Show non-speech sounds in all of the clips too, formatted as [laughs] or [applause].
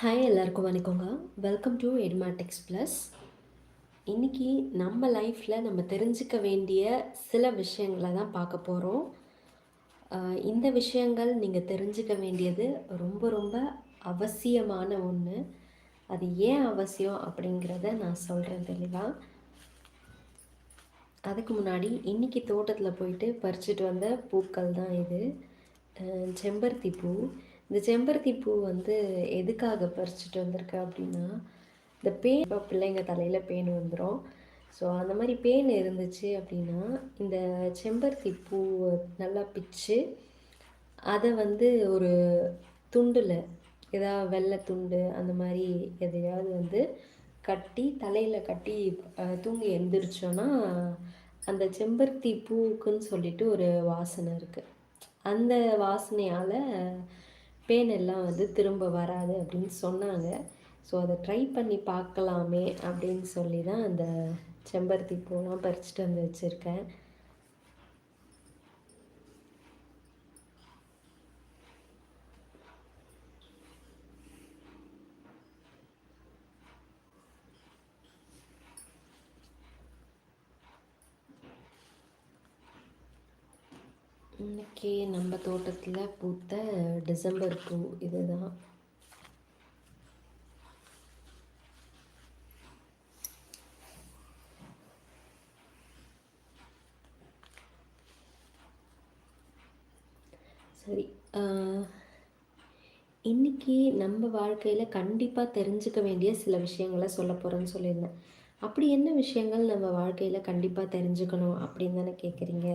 Hi எல்லாருக்கும் வணக்கங்க. Welcome to எட்மாட்டிக்ஸ் plus இன்றைக்கி நம்ம லைஃப்பில் நம்ம தெரிஞ்சுக்க வேண்டிய சில விஷயங்களை தான் பார்க்க போகிறோம் இந்த விஷயங்கள் நீங்கள் தெரிஞ்சுக்க வேண்டியது ரொம்ப ரொம்ப அவசியமான ஒன்று அது ஏன் அவசியம் அப்படிங்கிறத நான் சொல்கிறேன் தெளிவாக அதுக்கு முன்னாடி இன்றைக்கி தோட்டத்தில் போயிட்டு பறிச்சிட்டு வந்த பூக்கள் தான் இது. செம்பருத்தி பூ. இந்த செம்பருத்தி பூ வந்து எதுக்காக பறிச்சுட்டு வந்திருக்கேன் அப்படின்னா இந்த பேன் இப்போ பிள்ளைங்க தலையில் பேன் வந்துடும் ஸோ அந்த மாதிரி பேன் இருந்துச்சு அப்படின்னா இந்த செம்பருத்தி பூ நல்லா பிச்சு அதை வந்து ஒரு துண்டில் ஏதாவது வெள்ளை துண்டு அந்த மாதிரி எதையாவது வந்து கட்டி தலையில் கட்டி தூங்கி எழுந்திரிச்சோன்னா அந்த செம்பருத்தி பூவுக்குன்னு சொல்லிட்டு ஒரு வாசனை இருக்குது அந்த வாசனையால் பேன் எல்லாம் வந்து திரும்ப வராது அப்படின்னு சொன்னாங்க. ஸோ அதை ட்ரை பண்ணி பார்க்கலாமே அப்படின்னு சொல்லி தான் அந்த செம்பருத்தி பூலாம் பறிச்சுட்டு வந்து வச்சுருக்கேன். இன்றைக்கி நம்ம தோட்டத்தில் பூத்த டிசம்பர் பூ இதுதான். சரி ஆஹ், இன்னைக்கு நம்ம வாழ்க்கையில் கண்டிப்பாக தெரிஞ்சுக்க வேண்டிய சில விஷயங்களை சொல்ல போகிறேன்னு சொல்லியிருந்தேன். அப்படி என்ன விஷயங்கள் நம்ம வாழ்க்கையில் கண்டிப்பாக தெரிஞ்சுக்கணும் அப்படின்னு தானே கேட்குறீங்க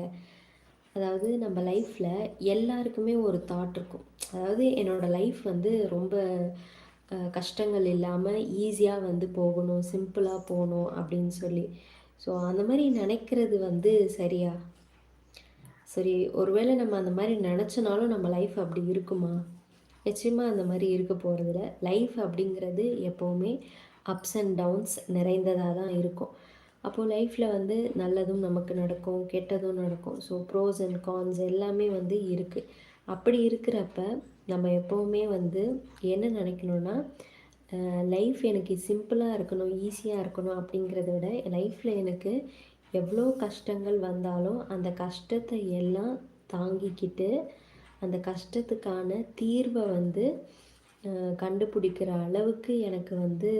அதாவது நம்ம லைஃப்பில் எல்லாருக்குமே ஒரு தாட் இருக்கும். அதாவது என்னோடய லைஃப் வந்து ரொம்ப கஷ்டங்கள் இல்லாமல் ஈஸியாக வந்து போகணும் சிம்பிளாக போகணும் அப்படின்னு சொல்லி. ஸோ அந்த மாதிரி நினைக்கிறது வந்து சரியா? சரி ஒருவேளை நம்ம அந்த மாதிரி நினச்சனாலும் நம்ம லைஃப் அப்படி இருக்குமா? நிச்சயமாக அந்த மாதிரி இருக்க போகிறதில்ல லைஃப் அப்படிங்கிறது எப்போவுமே அப்ஸ் அண்ட் டவுன்ஸ் நிறைந்ததாக தான் இருக்கும். அப்போது லைஃப்பில் வந்து நல்லதும் நமக்கு நடக்கும் கெட்டதும் நடக்கும். ஸோ ப்ரோஸ் அண்ட் கான்ஸ் எல்லாமே வந்து இருக்குது அப்படி இருக்கிறப்ப நம்ம எப்போவுமே வந்து என்ன நினைக்கணும்னா லைஃப் எனக்கு சிம்பிளாக இருக்கணும் ஈஸியாக இருக்கணும் அப்படிங்கிறத விட லைஃப்பில் எனக்கு எவ்வளோ கஷ்டங்கள் வந்தாலும் அந்த கஷ்டத்தை எல்லாம் தாங்கிக்கிட்டு அந்த கஷ்டத்துக்கான தீர்வை வந்து கண்டுபிடிக்கிற அளவுக்கு எனக்கு வந்து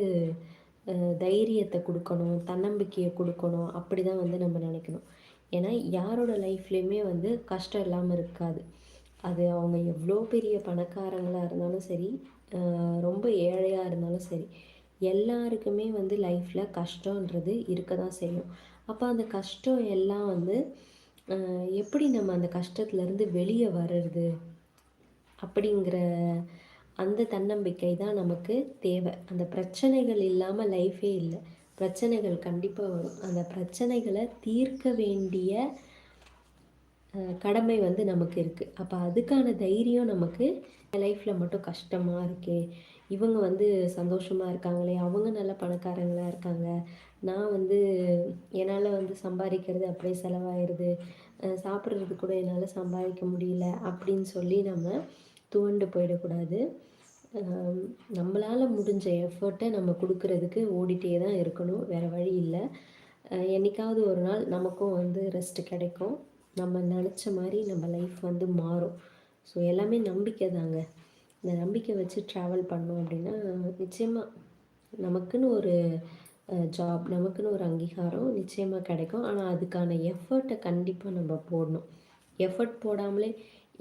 தைரியத்தை கொடுக்கணும் தன்னம்பிக்கையை கொடுக்கணும் அப்படி தான் வந்து நம்ம நினைக்கணும். ஏன்னா யாரோட லைஃப்லேயுமே வந்து கஷ்டம் இல்லாமல் இருக்காது. அது அவங்க எவ்வளோ பெரிய பணக்காரங்களாக இருந்தாலும் சரி ரொம்ப ஏழையாக இருந்தாலும் சரி எல்லாருக்குமே வந்து லைஃப்பில் கஷ்டன்றது இருக்க தான் செய்யும். அப்போ அந்த கஷ்டம் எல்லாம் வந்து எப்படி நம்ம அந்த கஷ்டத்துலேருந்து வெளியே வர்றது அப்படிங்கிற அந்த தன்னம்பிக்கை தான் நமக்கு தேவை. அந்த பிரச்சனைகள் இல்லாமல் லைஃபே இல்லை. பிரச்சனைகள் கண்டிப்பாக வரும். அந்த பிரச்சனைகளை தீர்க்க வேண்டிய கடமை வந்து நமக்கு இருக்குது அப்போ அதுக்கான தைரியம் நமக்கு லைஃப்பில் மட்டும் கஷ்டமாக இருக்கே. இவங்க வந்து சந்தோஷமாக இருக்காங்களே. அவங்க நல்ல பணக்காரங்களாக இருக்காங்க. நான் வந்து என்னால் வந்து சம்பாதிக்கிறது அப்படியே செலவாயிடுது சாப்பிட்றது கூட என்னால் சம்பாதிக்க முடியல அப்படின்னு சொல்லி நம்ம துவண்டு போயிடக்கூடாது. நம்மளால் முடிஞ்ச எஃபர்ட்டை நம்ம கொடுக்கறதுக்கு ஓடிட்டே தான் இருக்கணும். வேறு வழி இல்லை. என்றைக்காவது என்னைக்காவது ஒரு நாள் நமக்கும் வந்து ரெஸ்ட் கிடைக்கும். நம்ம நினச்ச மாதிரி நம்ம லைஃப் வந்து மாறும். ஸோ எல்லாமே நம்பிக்கை தாங்க. இந்த நம்பிக்கை வச்சு ட்ராவல் பண்ணோம் அப்படின்னா நிச்சயமாக நமக்குன்னு ஒரு ஜாப் நமக்குன்னு ஒரு அங்கீகாரம் நிச்சயமாக கிடைக்கும். ஆனால் அதுக்கான எஃபர்ட்டை கண்டிப்பாக நம்ம போடணும். எஃபர்ட் போடாமலே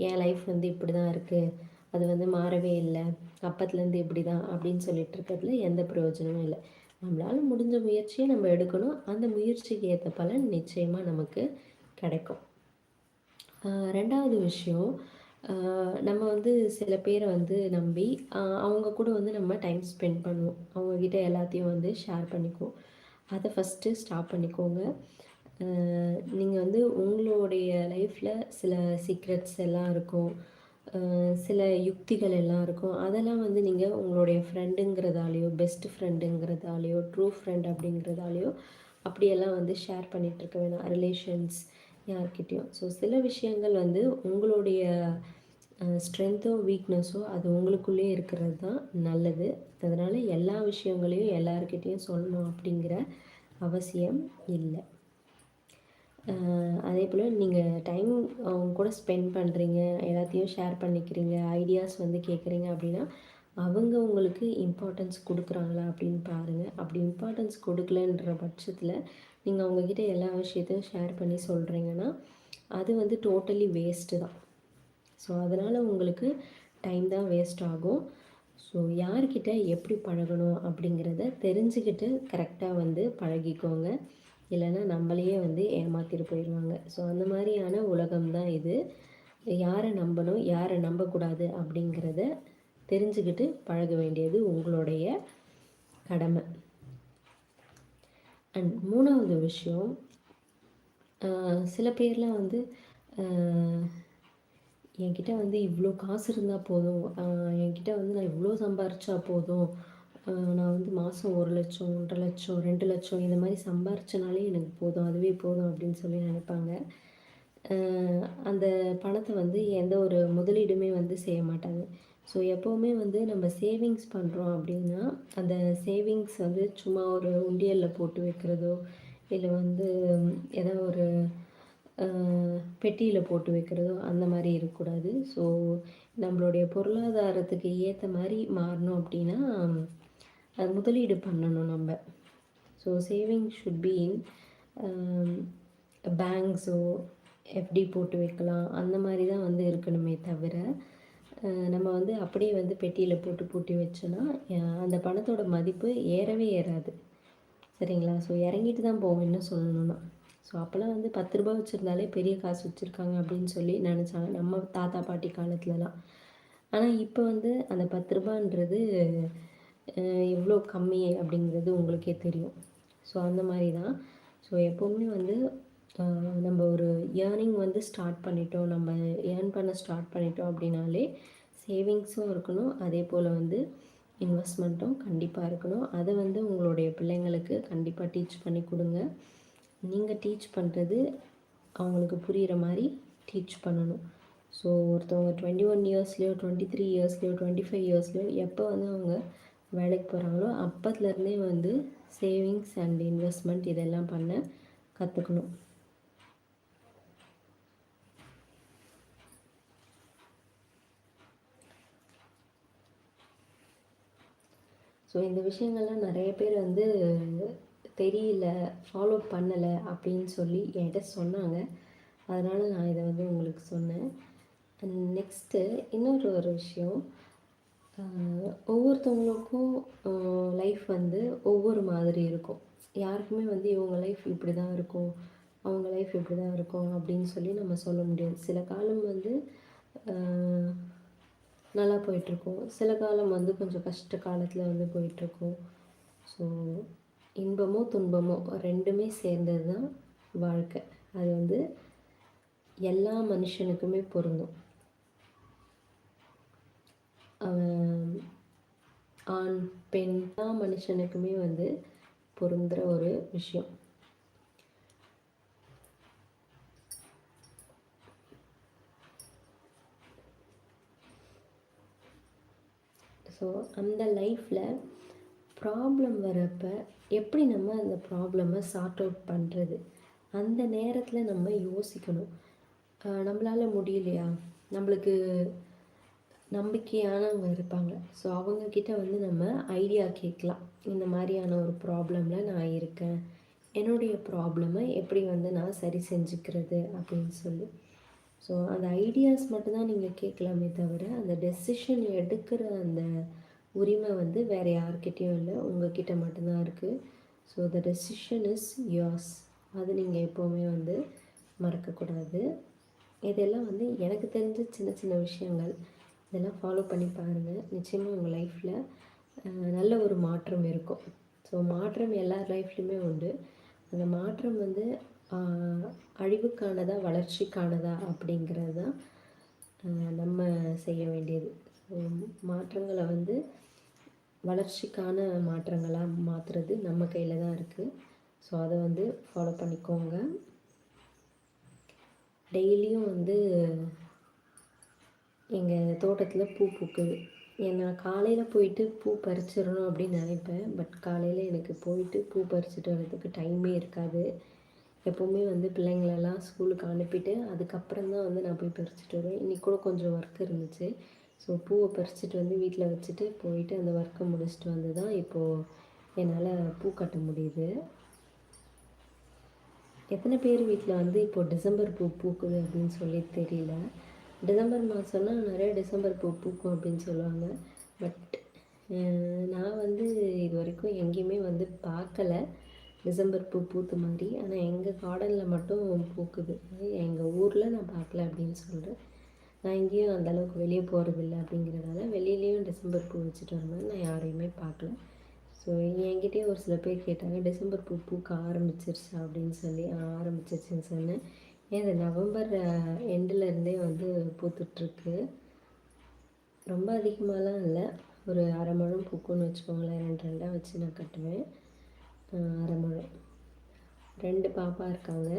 என் லைஃப் வந்து இப்படி தான் இருக்குது அது வந்து மாறவே இல்லை. அப்பத்துலேருந்து இப்படி தான் அப்படின்னு சொல்லிட்டு இருக்கிறதுல எந்த பிரயோஜனமும் இல்லை. நம்மளால் முடிஞ்ச முயற்சியை நம்ம எடுக்கணும். அந்த முயற்சிக்கு ஏற்ற பலன் நிச்சயமாக நமக்கு கிடைக்கும். ரெண்டாவது விஷயம் நம்ம வந்து சில பேரை வந்து நம்பி அவங்க கூட வந்து நம்ம டைம் ஸ்பெண்ட் பண்ணுவோம். அவங்கக்கிட்ட எல்லாத்தையும் வந்து ஷேர் பண்ணிக்குவோம். அதை ஃபஸ்ட்டு ஸ்டாப் பண்ணிக்கோங்க. நீங்கள் வந்து உங்களுடைய லைஃப்பில் சில சீக்ரெட்ஸ் எல்லாம் இருக்கும். சில யுக்திகள் எல்லாம் இருக்கும். அதெல்லாம் வந்து நீங்கள் உங்களுடைய ஃப்ரெண்டுங்கிறதாலேயோ பெஸ்ட் ஃப்ரெண்டுங்கிறதாலேயோ ட்ரூ ஃப்ரெண்ட் அப்படிங்கிறதாலேயோ அப்படியெல்லாம் வந்து ஷேர் பண்ணிகிட்ருக்க வேணாம். ரிலேஷன்ஸ் யார்கிட்டேயும். ஸோ சில விஷயங்கள் வந்து உங்களுடைய ஸ்ட்ரென்த்தோ வீக்னஸோ அது உங்களுக்குள்ளேயே இருக்கிறது தான் நல்லது. அதனால் எல்லா விஷயங்களையும் எல்லாருக்கிட்டேயும் சொல்லணும் அப்படிங்கிற அவசியம் இல்லை. அதே போல் நீங்கள் டைம் அவங்க கூட ஸ்பெண்ட் பண்ணுறீங்க எல்லாத்தையும் ஷேர் பண்ணிக்கிறீங்க ஐடியாஸ் வந்து கேட்குறீங்க அப்படின்னா அவங்க உங்களுக்கு இம்பார்ட்டன்ஸ் கொடுக்குறாங்களா அப்படின்னு பாருங்கள் அப்படி இம்பார்ட்டன்ஸ் கொடுக்கலன்ற பட்சத்தில் நீங்கள் அவங்கக்கிட்ட எல்லா விஷயத்தையும் ஷேர் பண்ணி சொல்கிறீங்கன்னா அது வந்து டோட்டலி வேஸ்ட்டு தான். ஸோ அதனால் உங்களுக்கு டைம் தான் வேஸ்ட் ஆகும். ஸோ யார்கிட்ட எப்படி பழகணும் அப்படிங்கிறத தெரிஞ்சுக்கிட்டு கரெக்டாக வந்து பழகிக்கோங்க. இல்லைன்னா நம்மளையே வந்து ஏமாற்றிட்டு போயிடுவாங்க. ஸோ அந்த மாதிரியான உலகம் தான் இது. யாரை நம்பணும் யாரை நம்பக்கூடாது அப்படிங்கிறத தெரிஞ்சுக்கிட்டு பழக வேண்டியது உங்களுடைய கடமை. அண்ட் மூணாவது விஷயம் சில பேர்லாம் வந்து என்கிட்ட வந்து இவ்வளோ காசு இருந்தால் போதும். என்கிட்ட வந்து நான் இவ்வளோ சம்பாரிச்சா போதும். நான் வந்து மாதம் ஒரு லட்சம் ஒன்றரை லட்சம் ரெண்டு லட்சம் இந்த மாதிரி சம்பாரிச்சனாலே எனக்கு போதும். அதுவே போதும் அப்படின்னு சொல்லி நினைப்பாங்க. அந்த பணத்தை வந்து எந்த ஒரு முதலீடுமே வந்து செய்ய மாட்டாங்க. ஸோ எப்போவுமே வந்து நம்ம சேவிங்ஸ் பண்ணுறோம் அப்படின்னா அந்த சேவிங்ஸ் வந்து சும்மா ஒரு உண்டியலில் போட்டு வைக்கிறதோ இல்லை வந்து ஏதோ ஒரு பெட்டியில் போட்டு வைக்கிறதோ அந்த மாதிரி இருக்கக்கூடாது. ஸோ நம்மளுடைய பொருளாதாரத்துக்கு ஏற்ற மாதிரி மாறணும் அப்படின்னா முதலீடு பண்ணணும் நம்ம. So saving should be in பேங்க்ஸோ FD போட்டு வைக்கலாம். அந்த மாதிரி தான் வந்து இருக்கணுமே தவிர நம்ம வந்து அப்படியே வந்து பெட்டியில் போட்டு பூட்டி வச்சோன்னா அந்த பணத்தோட மதிப்பு ஏறவே ஏறாது. சரிங்களா? ஸோ இறங்கிட்டு தான் போவோம் என்ன சொல்லணும்னா. ஸோ அப்போல்லாம் வந்து பத்து ரூபா வச்சுருந்தாலே பெரிய காசு வச்சுருக்காங்க அப்படின்னு சொல்லி நினச்சாங்க நம்ம தாத்தா பாட்டி காலத்துலலாம். ஆனால் இப்போ வந்து அந்த பத்து ரூபான்றது எவ்வளோ கம்மி அப்படிங்கிறது உங்களுக்கே தெரியும். ஸோ அந்த மாதிரி தான் ஸோ எப்போவுமே வந்து நம்ம ஒரு ஏர்னிங் வந்து ஸ்டார்ட் பண்ணிட்டோம். நம்ம ஏர்ன் பண்ண ஸ்டார்ட் பண்ணிட்டோம் அப்படின்னாலே சேவிங்ஸும் இருக்கணும். அதே போல் வந்து இன்வெஸ்ட்மெண்ட்டும் கண்டிப்பாக இருக்கணும். அதை வந்து உங்களுடைய பிள்ளைங்களுக்கு கண்டிப்பாக டீச் பண்ணி கொடுங்க. நீங்கள் டீச் பண்ணுறது அவங்களுக்கு புரிகிற மாதிரி டீச் பண்ணணும். ஸோ ஒருத்தவங்க டுவெண்ட்டி ஒன் இயர்ஸ்லேயோ டுவெண்ட்டி த்ரீ இயர்ஸ்லேயோ டுவெண்ட்டி ஃபைவ் இயர்ஸ்லேயோ எப்போ வந்து அவங்க வேலைக்கு போகிறாங்களோ அப்போத்துலேருந்தே வந்து சேவிங்ஸ் அண்ட் இன்வெஸ்ட்மெண்ட் இதெல்லாம் பண்ண கற்றுக்கணும் ஸோ இந்த விஷயங்கள்லாம் நிறைய பேர் வந்து தெரியல ஃபாலோ பண்ணலை அப்படின்னு சொல்லி என்கிட்ட சொன்னாங்க. அதனால் நான் இதை வந்து உங்களுக்கு சொன்னேன். அண்ட் நெக்ஸ்ட்டு இன்னொரு ஒரு விஷயம். ஒவ்வொருத்தவங்களுக்கும் லைஃப் வந்து ஒவ்வொரு மாதிரி இருக்கும். யாருக்குமே வந்து இவங்க லைஃப் இப்படி தான் இருக்கும் அவங்க லைஃப் இப்படி தான் இருக்கும் அப்படின்னு சொல்லி நம்ம சொல்ல முடியாது. சில காலம் வந்து நல்லா போயிட்டுருக்கும். சில காலம் வந்து கொஞ்சம் கஷ்ட காலத்தில் வந்து போயிட்டுருக்கும். ஸோ இன்பமோ துன்பமோ ரெண்டுமே சேர்ந்தது தான் வாழ்க்கை. அது வந்து எல்லா மனுஷனுக்குமே பொருந்தும். ஆண் பெண் எல்லா மனுஷனுக்குமே வந்து பொருந்துகிற ஒரு விஷயம். ஸோ அந்த லைஃப்பில் ப்ராப்ளம் வரப்போ எப்படி நம்ம அந்த ப்ராப்ளமை சார்ட் அவுட் பண்ணுறது அந்த நேரத்தில் நம்ம யோசிக்கணும். நம்மளால் முடியலையா? நம்மளுக்கு நம்பிக்கையானவங்க இருப்பாங்க. ஸோ அவங்கக்கிட்ட வந்து நம்ம ஐடியா கேட்கலாம். இந்த மாதிரியான ஒரு ப்ராப்ளமில் நான் இருக்கேன். என்னுடைய ப்ராப்ளமை எப்படி வந்து நான் சரி செஞ்சுக்கிறது அப்படின்னு சொல்லி. ஸோ அந்த ஐடியாஸ் மட்டும்தான் நீங்கள் கேட்கலாமே தவிர அந்த டெசிஷன் எடுக்கிற அந்த உரிமை வந்து வேறு யார்கிட்டேயும் இல்லை. உங்ககிட்ட மட்டும்தான் இருக்குது so the decision is yours அது நீங்கள் எப்போவுமே வந்து மறக்கக்கூடாது. இதெல்லாம் வந்து எனக்கு தெரிஞ்ச சின்ன சின்ன விஷயங்கள். இதெல்லாம் ஃபாலோ பண்ணி பாருங்கள் நிச்சயமாக உங்கள் லைஃப்பில் நல்ல ஒரு மாற்றம் இருக்கும். ஸோ மாற்றம் எல்லார் லைஃப்லையுமே உண்டு. அந்த மாற்றம் வந்து அழிவுக்கானதா வளர்ச்சிக்கானதா அப்படிங்கிறது தான் நம்ம செய்ய வேண்டியது. ஸோ மாற்றங்களை வந்து வளர்ச்சிக்கான மாற்றங்களாக மாற்றுறது நம்ம கையில் தான் இருக்குது ஸோ அதை வந்து ஃபாலோ பண்ணிக்கோங்க. டெய்லியும் வந்து எங்கள் தோட்டத்தில் பூ பூக்குது. ஏன்னா காலையில் போயிட்டு பூ பறிச்சிடணும் அப்படின்னு நினைப்பேன். பட் காலையில் எனக்கு போயிட்டு பூ பறிச்சுட்டு வரதுக்கு டைமே இருக்காது. எப்போவுமே வந்து பிள்ளைங்களெல்லாம் ஸ்கூலுக்கு அனுப்பிட்டு அதுக்கப்புறம் தான் வந்து நான் போய் பறிச்சுட்டு வருவேன். இன்றைக்கி கூட கொஞ்சம் ஒர்க் இருந்துச்சு. ஸோ பூவை பறிச்சுட்டு வந்து வீட்டில் வச்சுட்டு போயிட்டு அந்த ஒர்க்கை முடிச்சுட்டு வந்து தான் இப்போது என்னால் பூ கட்ட முடியுது. எத்தனை பேர் வீட்டில் வந்து இப்போது டிசம்பர் பூ பூக்குது அப்படின்னு சொல்லி தெரியல. டிசம்பர் மாதம்னா நிறைய டிசம்பர் பூ பூக்கும் அப்படின்னு சொல்லுவாங்க. பட் நான் வந்து இது வரைக்கும் எங்கேயுமே வந்து பார்க்கல. டிசம்பர் பூ பூத்த மாதிரி. ஆனால் எங்கள் கார்டனில் மட்டும் பூக்குது. எங்கள் ஊரில் நான் பார்க்கல அப்படின்னு சொல்கிறேன் நான் எங்கேயும் அந்தளவுக்கு வெளியே போகிறதில்ல அப்படிங்கிறதால வெளியிலேயும் டிசம்பர் பூ வச்சுட்டு வரும்போது நான் யாரையுமே பார்க்கல. ஸோ என்கிட்டயே ஒரு சில பேர் கேட்டாங்க டிசம்பர் பூ பூக்க ஆரம்பிச்சிருச்சா? அப்படின்னு சொல்லி ஆரம்பிச்சிருச்சுன்னு சொன்னேன். இது நவம்பர் எண்டுலேருந்தே வந்து பூத்துட்ருக்கு. ரொம்ப அதிகமாகலாம் இல்லை. ஒரு அரை முழம் பூக்குன்னு வச்சுக்கோங்களேன். ரெண்டு ரெண்டாக வச்சு நான் கட்டுவேன். அரை முழம். ரெண்டு பாப்பா இருக்காங்க.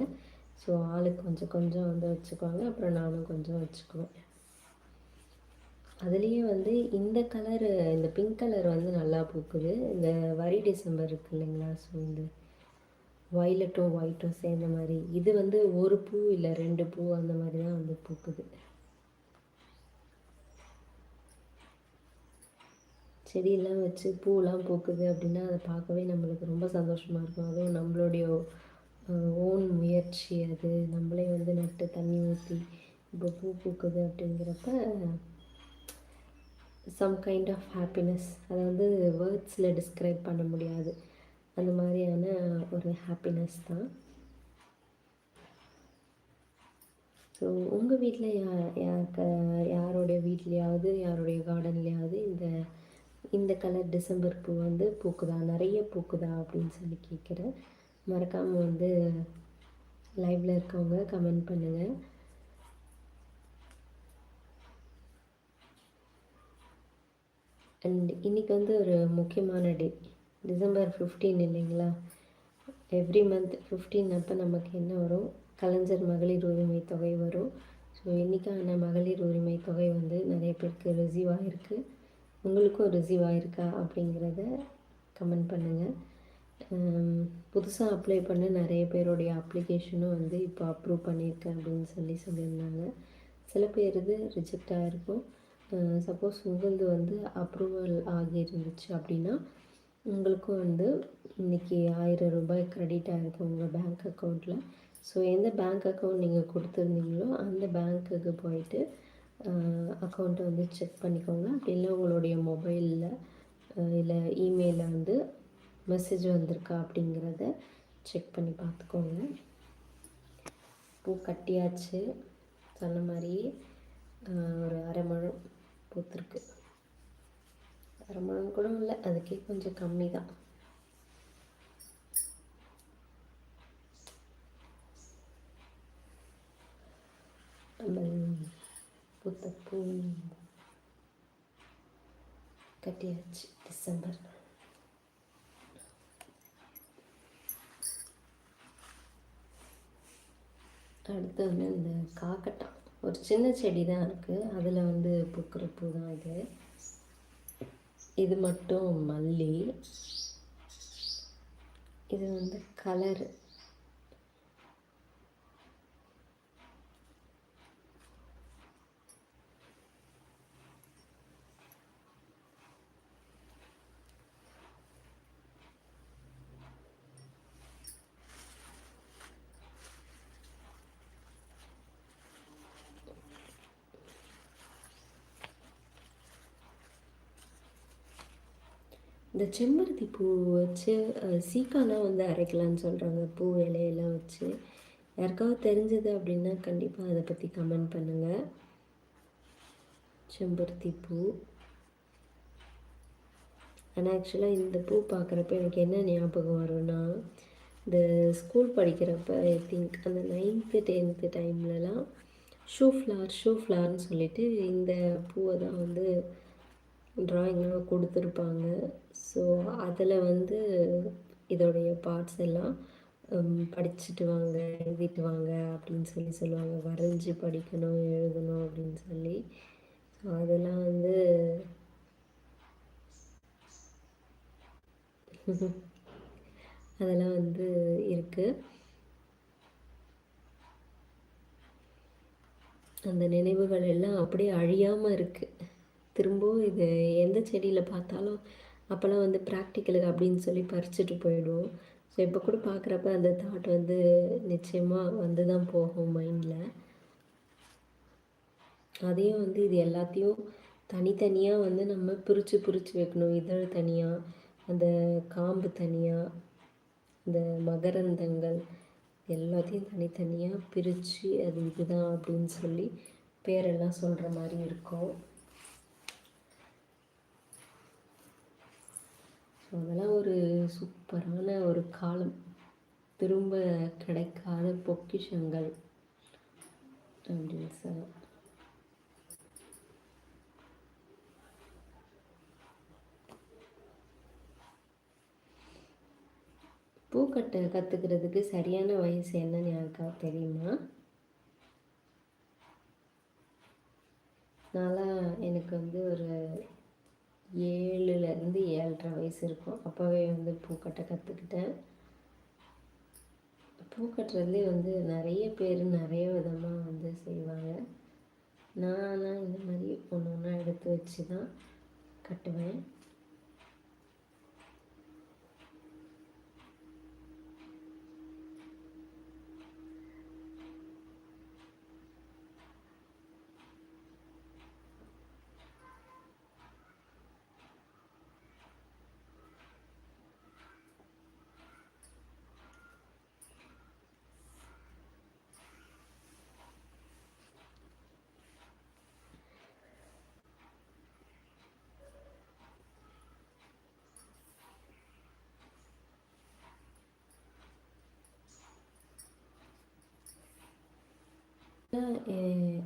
ஸோ ஆளுக்கு கொஞ்சம் கொஞ்சம் வந்து வச்சுக்குவாங்க. அப்புறம் நானும் கொஞ்சம் வச்சுக்குவேன். அதுலேயே வந்து இந்த கலரு இந்த பிங்க் கலர் வந்து நல்லா பூக்குது. இந்த வரி டிசம்பர் இருக்குது இல்லைங்களா? ஸோ இந்த வைலட்டும் ஒயிட்டும் சேர்ந்த மாதிரி. இது வந்து ஒரு பூ இல்லை ரெண்டு பூ அந்த மாதிரி தான் வந்து பூக்குது. செடியெல்லாம் வச்சு பூவெலாம் பூக்குது அப்படின்னா அதை பார்க்கவே நம்மளுக்கு ரொம்ப சந்தோஷமாக இருக்கும். அதுவும் நம்மளுடைய ஓன் முயற்சி அது. நம்மளே வந்து நட்டு தண்ணி ஊற்றி இப்போ பூ பூக்குது அப்படிங்கிறப்ப சம் கைண்ட் ஆஃப் ஹாப்பினஸ் அதை வந்து வேர்ட்ஸில் டிஸ்கிரைப் பண்ண முடியாது. அந்த மாதிரியான ஒரு ஹாப்பினஸ் தான். ஸோ உங்கள் வீட்டில் யார் யாருக்க யாரோடைய வீட்லேயாவது யாருடைய கார்டன்லேயாவது இந்த இந்த கலர் டிசம்பர் பூ வந்து பூக்குதா? நிறைய பூக்குதா அப்படின்னு சொல்லி கேட்குறேன் மறக்காமல் வந்து லைவில் இருக்கவங்க கமெண்ட் பண்ணுங்கள் அண்ட் இன்றைக்கி வந்து ஒரு முக்கியமான டே டிசம்பர் ஃபிஃப்டீன் இல்லைங்களா? எவ்ரி மந்த் ஃபிஃப்டீன் அப்போ நமக்கு என்ன வரும்? கலைஞர் மகளிர் உரிமை தொகை வரும். ஸோ இன்றைக்கான மகளிர் உரிமை தொகை வந்து நிறைய பேருக்கு ரிசீவ் ஆகிருக்கு உங்களுக்கும் ரிசீவ் ஆகிருக்கா அப்படிங்கிறத கமெண்ட் பண்ணுங்கள் புதுசாக அப்ளை பண்ண நிறைய பேருடைய அப்ளிகேஷனும் வந்து இப்போ அப்ரூவ் பண்ணியிருக்கேன் அப்படின்னு சொல்லி சொல்லியிருந்தாங்க. சில பேர் இது ரிஜெக்ட் ஆகிருக்கும் சப்போஸ் உங்களது வந்து அப்ரூவல் ஆகியிருந்துச்சு அப்படின்னா உங்களுக்கும் வந்து இன்றைக்கி ஆயிரம் ரூபாய் க்ரெடிட் ஆகிருக்கு உங்கள் பேங்க் அக்கௌண்ட்டில் ஸோ எந்த பேங்க் அக்கௌண்ட் நீங்கள் கொடுத்துருந்தீங்களோ அந்த பேங்க்குக்கு போயிட்டு அக்கௌண்ட்டை வந்து செக் பண்ணிக்கோங்க. அப்படி இல்லை உங்களுடைய மொபைலில் இல்லை இமெயிலில் வந்து மெசேஜ் வந்திருக்கா அப்படிங்கிறத செக் பண்ணி பார்த்துக்கோங்க. பூ கட்டியாச்சு. சொன்ன மாதிரியே ஒரு அரை முழம் பூத்துருக்கு. அரை கூட இல்லை. அதுக்கே கொஞ்சம் கம்மி தான் புத்தப்பூ கட்டியாச்சு டிசம்பர். அடுத்து வந்து இந்த காக்கட்டம் ஒரு சின்ன செடி தான் இருக்குது அதில் வந்து பூக்கிற பூ தான் இது. இது மட்டும் மல்லி. இது வந்து கலரு இந்த செம்பருத்தி பூ வச்சு சீக்காலாம் வந்து அரைக்கலான்னு சொல்கிறாங்க பூ இலையெல்லாம் வச்சு. யாருக்காவது தெரிஞ்சது அப்படின்னா கண்டிப்பாக அதை பற்றி கமெண்ட் பண்ணுங்கள் செம்பருத்தி பூ. ஆனால் ஆக்சுவலாக இந்த பூ பார்க்குறப்ப எனக்கு என்ன ஞாபகம் வரும்னா இந்த ஸ்கூல் படிக்கிறப்ப ஐ திங்க் அந்த நைன்த்து டென்த்து டைம்லலாம் ஷூ ஃப்ளார் ஷூ ஃப்ளார்னு சொல்லிட்டு இந்த பூவை தான் வந்து ட்ராயிங்லாம் கொடுத்துருப்பாங்க. ஸோ அதில் வந்து இதோடைய பார்ட்ஸ் எல்லாம் படிச்சுட்டு வாங்க எழுதிட்டு வாங்க அப்படின்னு சொல்லி சொல்லுவாங்க. வரைஞ்சி படிக்கணும் எழுதணும் அப்படின்னு சொல்லி. ஸோ அதெல்லாம் வந்து [laughs] அதெல்லாம் வந்து இருக்குது அந்த நினைவுகள் எல்லாம் அப்படியே அழியாமல் இருக்குது திரும்பவும் இது எந்த செடியில் பார்த்தாலும் அப்போல்லாம் வந்து ப்ராக்டிக்கலுக்கு அப்படின்னு சொல்லி பறிச்சுட்டு போயிடுவோம். ஸோ இப்போ கூட பார்க்குறப்ப அந்த தாட் வந்து நிச்சயமாக வந்து தான் போகும் மைண்டில் அதையும் வந்து இது எல்லாத்தையும் தனித்தனியாக வந்து நம்ம பிரித்து பிரித்து வைக்கணும். இதழ் தனியாக அந்த காம்பு தனியாக இந்த மகரந்தங்கள் எல்லாத்தையும் தனித்தனியாக பிரித்து அது இதுதான் அப்படின்னு சொல்லி பேரெல்லாம் சொல்கிற மாதிரி இருக்கும். ஸோ அதெல்லாம் ஒரு சூப்பரான ஒரு காலம். திரும்ப கிடைக்காத பொக்கிஷங்கள் அப்படின்னு சொல்லலாம். பூக்கட்டை கற்றுக்கிறதுக்கு சரியான வயசு என்னன்னு யாருக்கா தெரியுமா? நான்லாம் எனக்கு வந்து ஒரு ஏழுலேருந்து ஏழரை வயசு இருக்கும். அப்போவே வந்து பூக்கட்டை கற்றுக்கிட்டேன் பூக்கட்டுறதுலே வந்து நிறைய பேர் நிறைய விதமாக வந்து செய்வாங்க. நான்லாம் இந்த மாதிரி ஒன்று ஒன்றா எடுத்து வச்சு தான் கட்டுவேன்.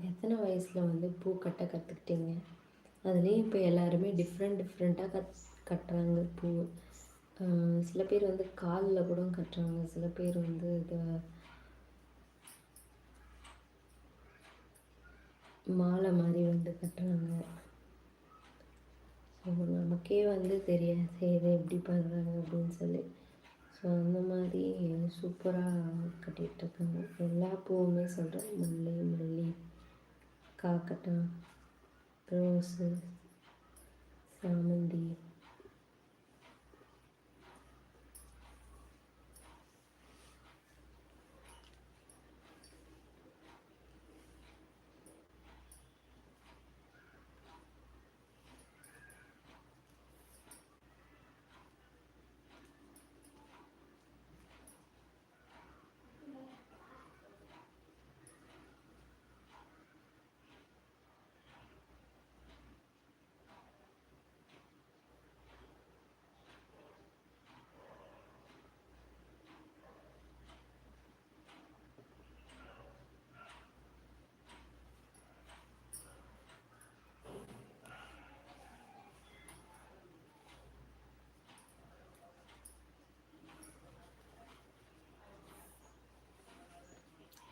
எத்தனை வயசில் வந்து பூ கட்ட கற்றுக்கிட்டீங்க அதுலேயும் இப்போ எல்லாருமே டிஃப்ரெண்ட் டிஃப்ரெண்ட்டாக கட் கட்டுறாங்க பூ. சில பேர் வந்து காலில் கூட கட்டுறாங்க சில பேர் வந்து இதை மாலை மாதிரி வந்து கட்டுறாங்க. ஸோ நமக்கே வந்து தெரியாது இதை எப்படி பண்ணுறாங்க அப்படின்னு சொல்லி. ஸோ அந்த மாதிரி சூப்பராக கட்டிகிட்ருக்காங்க எல்லா பூவுமே சொல்கிறேன் முள்ளி மல்லி காக்கட்டம் ரோஸு சாமந்தி.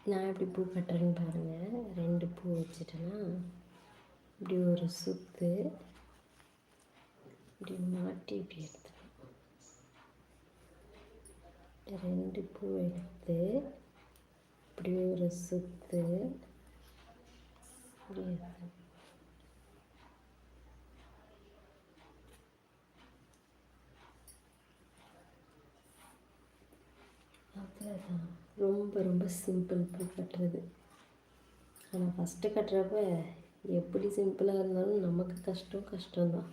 நான் எப்படி பூ கட்டுறேன்னு பாருங்கள் ரெண்டு பூ வச்சுட்டேன்னா இப்படி ஒரு சுத்து. இப்படி மாட்டி இப்படி எடுத்துக்கணும் ரெண்டு பூ எடுத்து இப்படி ஒரு சுத்து. இப்படி எடுத்து. அவ்வளோதான் ரொம்ப ரொம்ப சிம்பிள் பூ கட்டுறது. ஆனால் ஃபஸ்ட்டு கட்டுறப்ப எப்படி சிம்பிளாக இருந்தாலும் நமக்கு கஷ்டம் கஷ்டம்தான்.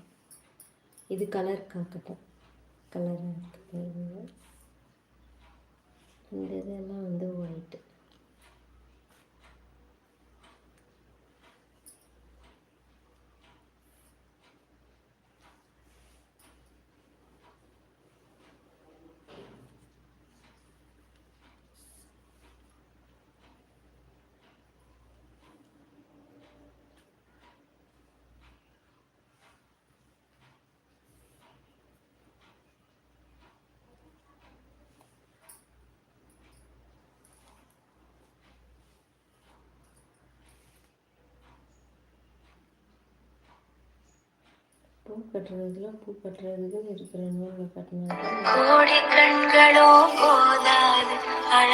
இது கலர் காக்கட்டும். கலராக இருக்குது இந்த இதெல்லாம் வந்து ஒயிட்டு பூ கட்டுறதுல பூ கட்டுறதுக்கு இருக்கிற நூலை கட்டினது கோடி கண்களோ போதாது. அழ